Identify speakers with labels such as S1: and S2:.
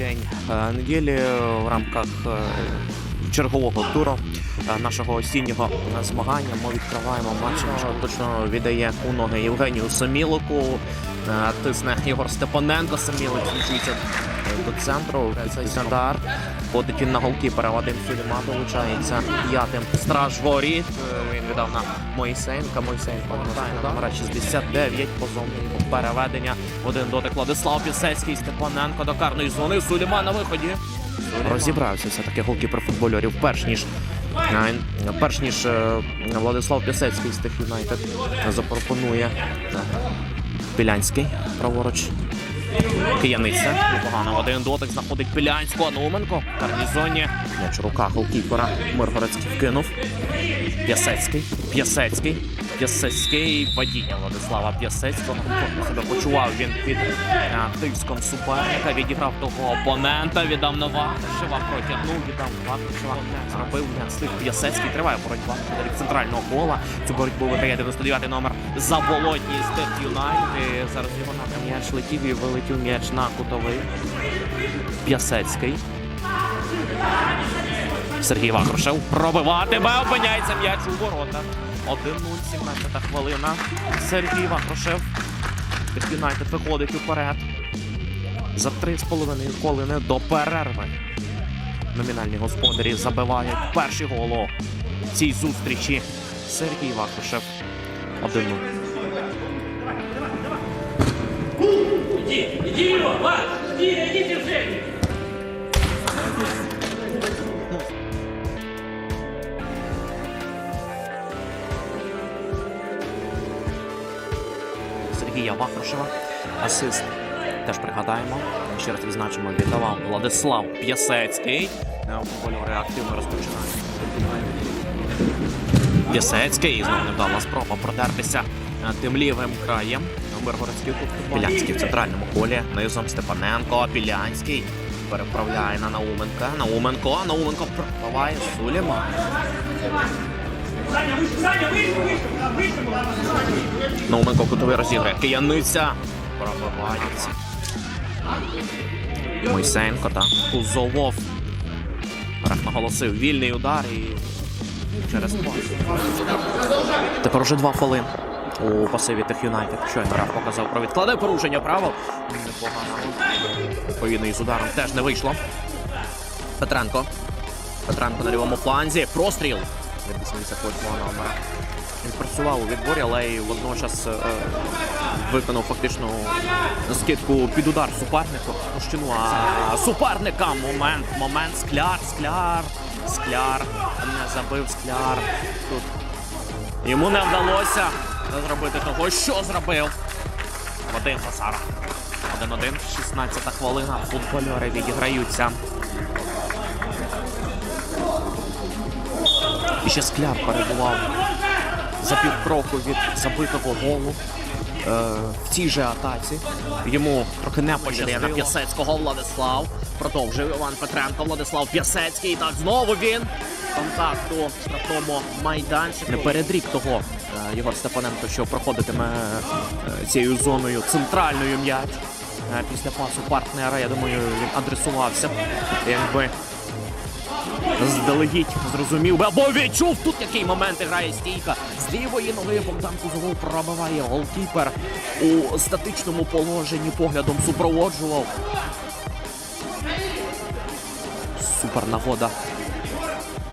S1: день е, неділі в рамках е, чергового туру е, нашого осіннього змагання. Ми відкриваємо матч, точно віддає у ноги Євгенію Самілику. Е, Тисне Ігор Степаненко. Самілик включується до центру. Цей удар. Ходить він на голкіпера. Вадим Суліма долучається п'ятим. Страж воріт. Е, Він віддав на Моїсеєнка. Моїсеєнко повертає на номера 69. Позовне його переведення. Один дотик Владислав Пісецький. Степаненко до карної зони. Суліма на виході. Розібрався все-таки голкіпер футбольорів. Перш ніж е, перш ніж е, Владислав Пісецький з тих Юнайтед запропонує Білянський праворуч. Кияниця. Непогано. Один дотик знаходить Пілянського. Науменко. В гарнізоні. М'яч у руках голкіпера. Миргородський вкинув. П'ясецький. П'ясецький. П'ясецький. Падіння Владислава П'ясецького. Себе почував він під е, тиском суперника. Відіграв того опонента. Віддав на Вахташева. Протягнув. Віддав Вахташева. Зробив встиг П'ясецький. Триває боротьба від центрального кола. Цю боротьбу виграє 99 номер Заболотній з Тих Юнайтед. І Зараз його напрям м'яч летів і вилетів м'яч на кутовий. П'ясецький. Сергій Вахрушев пробиватиме, опиняється м'яч у воротах. 1-0, 17 хвилина. Сергій Вахрушев. Тих Юнайтед виходить уперед. За 3,5 хвилини до перерви. Номінальні господарі забивають перший гол цій зустрічі. Сергій Вахрушев. 1-0.
S2: Иди, иди, Лёва, Ва, иди,
S1: Сергія Вахрушева. Асист. Теж пригадаємо. Ще раз відзначимо, віддавав Владислав П'ясецький. Футбольори активно розпочинають. П'ясецький. І знову невдала спроба продертися тим лівим краєм. Миргородський тут Пілянський в центральному колі. Низом Степаненко. Пілянський. Переправляє на Науменка. Науменко. Науменко пробиває Суліма. Науменко кутовий розіграє. Кияниця. Пробивається. Мойсенко та Кузовов. Рах наголосив вільний удар і через два. Тепер уже два хвилин у пасиві Тех Юнайтед. Щойно Раф показав про відкладе порушення правил. Відповідно, із ударом теж не вийшло. Петренко. Петренко на лівому фланзі. Простріл від 88-го номера. Він працював у відборі, але й водночас е, виконав фактично скидку під удар супернику. Мужчину, а суперника момент, момент, скляр, скляр, скляр. Не забив скляр. Тут йому не вдалося зробити того, що зробив. Вадим Фасара. 1-1, 16 хвилина. Футбольори відіграються. І ще скляр перебував за півкроку від забитого голу е, в цій же атаці. Йому трохи не пощастило. на П'ясецького Владислав. Продовжує Іван Петренко, Владислав П'ясецький. Так, знову він. Контакту на тому майданчику. Не передрік того е, Єгор Степаненко, що проходитиме е, цією зоною центральною м'яч. Е, Після пасу партнера, я думаю, він адресувався. Якби Здалегідь зрозумів би або відчув тут який момент грає стійка. З лівої ноги Богдан Кузовов пробиває голкіпер у статичному положенні поглядом супроводжував. Супер нагода